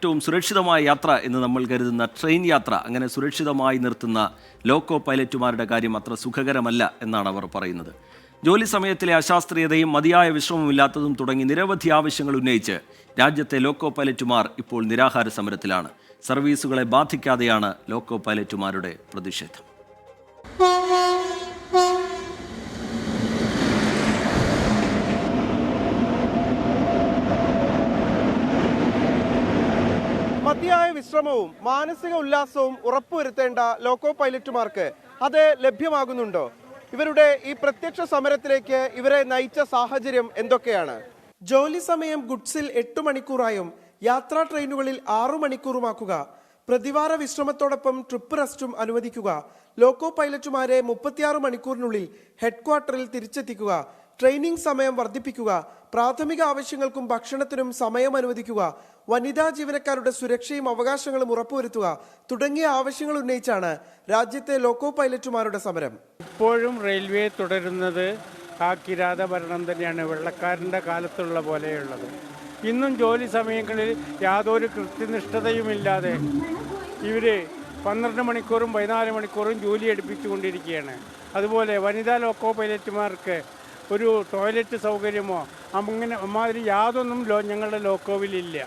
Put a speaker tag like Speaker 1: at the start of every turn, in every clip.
Speaker 1: ഏറ്റവും സുരക്ഷിതമായ യാത്ര എന്ന് നമ്മൾ കരുതുന്ന ട്രെയിൻ യാത്ര അങ്ങനെ സുരക്ഷിതമായി നിർത്തുന്ന ലോക്കോ പൈലറ്റുമാരുടെ കാര്യം അത്ര സുഖകരമല്ല എന്നാണ് അവർ പറയുന്നത്. ജോലി സമയത്തിലെ അശാസ്ത്രീയതയും മതിയായ വിശ്രമമില്ലാത്തതും തുടങ്ങി നിരവധി ആവശ്യങ്ങൾ ഉന്നയിച്ച് രാജ്യത്തെ ലോക്കോ പൈലറ്റുമാർ ഇപ്പോൾ നിരാഹാര സമരത്തിലാണ്. സർവീസുകളെ ബാധിക്കാതെയാണ് ലോക്കോ പൈലറ്റുമാരുടെ പ്രതിഷേധം.
Speaker 2: മതിയായ വിശ്രമവും മാനസിക ഉല്ലാസവും ഉറപ്പുവരുത്തേണ്ട ലോക്കോ പൈലറ്റുമാർക്ക് അത് ലഭ്യമാകുന്നുണ്ടോ? ഇവരുടെ ഈ പ്രത്യക്ഷ സമരത്തിലേക്ക് ഇവരെ നയിച്ച സാഹചര്യം എന്തൊക്കെയാണ്? ജോലി സമയം ഗുഡ്സിൽ എട്ട് മണിക്കൂറായും യാത്രാ ട്രെയിനുകളിൽ ആറു മണിക്കൂറുമാക്കുക. പ്രതിവാര വിശ്രമത്തോടൊപ്പം ട്രിപ്പ് റെസ്റ്റും അനുവദിക്കുക. ലോക്കോ പൈലറ്റുമാരെ മുപ്പത്തിയാറ് മണിക്കൂറിനുള്ളിൽ ഹെഡ്ക്വാർട്ടറിൽ തിരിച്ചെത്തിക്കുക. ട്രെയിനിംഗ് സമയം വർദ്ധിപ്പിക്കുക പ്രാഥമിക ആവശ്യങ്ങൾക്കും ഭക്ഷണത്തിനും സമയം അനുവദിക്കുക വനിതാ ജീവനക്കാരുടെ സുരക്ഷയും അവകാശങ്ങളും ഉറപ്പുവരുത്തുക തുടങ്ങിയ ആവശ്യങ്ങൾ ഉന്നയിച്ചാണ് രാജ്യത്തെ ലോക്കോ പൈലറ്റുമാരുടെ സമരം.
Speaker 3: ഇപ്പോഴും റെയിൽവേ തുടരുന്നത് ആ കിരാത ഭരണം തന്നെയാണ് വെള്ളക്കാരന്റെ കാലത്തുള്ള പോലെയുള്ളത്. ഇന്നും ജോലി സമയങ്ങളിൽ യാതൊരു കൃത്യനിഷ്ഠതയുമില്ലാതെ ഇവർ പന്ത്രണ്ട് മണിക്കൂറും പതിനാല് മണിക്കൂറും ജോലി എടുപ്പിച്ചുകൊണ്ടിരിക്കുകയാണ്. അതുപോലെ വനിതാ ലോക്കോ പൈലറ്റുമാർക്ക് ഒരു ടോയ്ലറ്റ് സൗകര്യമോ അങ്ങനെ അമ്മാതിരി യാതൊന്നും ലോ ഞങ്ങളുടെ ലോക്കോവിലില്ല.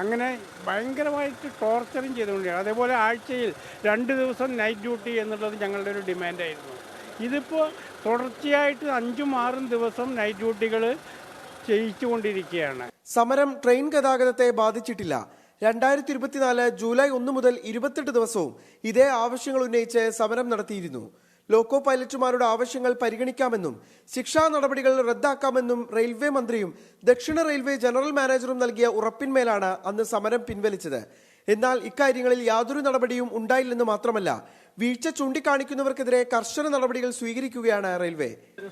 Speaker 3: അങ്ങനെ ഭയങ്കരമായിട്ട് ടോർച്ചറും ചെയ്തുകൊണ്ടിരിക്കുക അതേപോലെ ആഴ്ചയിൽ രണ്ട് ദിവസം നൈറ്റ് ഡ്യൂട്ടി എന്നുള്ളത് ഞങ്ങളുടെ ഒരു ഡിമാൻഡായിരുന്നു ഇതിപ്പോൾ തുടർച്ചയായിട്ട് അഞ്ചും ആറും ദിവസം നൈറ്റ് ഡ്യൂട്ടികൾ ചെയ്യിച്ചുകൊണ്ടിരിക്കുകയാണ്.
Speaker 2: സമരം ട്രെയിൻ ഗതാഗതത്തെ ബാധിച്ചിട്ടില്ല. രണ്ടായിരത്തി ഇരുപത്തിനാല് ജൂലൈ ഒന്ന് മുതൽ ഇരുപത്തെട്ട് ദിവസവും ഇതേ ആവശ്യങ്ങൾ ഉന്നയിച്ച് സമരം നടത്തിയിരുന്നു. ലോക്കോ പൈലറ്റുമാരുടെ ആവശ്യങ്ങൾ പരിഗണിക്കാമെന്നും ശിക്ഷാ നടപടികൾ റദ്ദാക്കാമെന്നും റെയിൽവേ മന്ത്രിയും ദക്ഷിണ റെയിൽവേ ജനറൽ മാനേജറും നൽകിയ ഉറപ്പിന്മേലാണ് അന്ന് സമരം പിൻവലിച്ചത്. എന്നാൽ ഇക്കാര്യങ്ങളിൽ യാതൊരു നടപടിയും ഉണ്ടായില്ലെന്ന് മാത്രമല്ല വീഴ്ച ചൂണ്ടിക്കാണിക്കുന്നവർക്കെതിരെ കർശന നടപടികൾ സ്വീകരിക്കുകയാണ് റെയിൽവേ.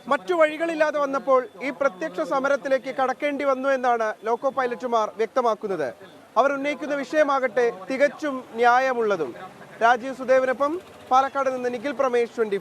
Speaker 2: മറ്റു വഴികളില്ലാതെ വന്നപ്പോൾ ഈ പ്രത്യക്ഷ സമരത്തിലേക്ക് കടക്കേണ്ടി വന്നു എന്നാണ് ലോക്കോ പൈലറ്റുമാർ വ്യക്തമാക്കുന്നത്. അവർ ഉന്നയിക്കുന്ന വിഷയമാകട്ടെ തികച്ചും ന്യായമുള്ളതും. രാജീവ് സുദേവിനൊപ്പം പാലക്കാട് നിന്ന് നിഖിൽ പ്രമേഷ് ട്വന്റി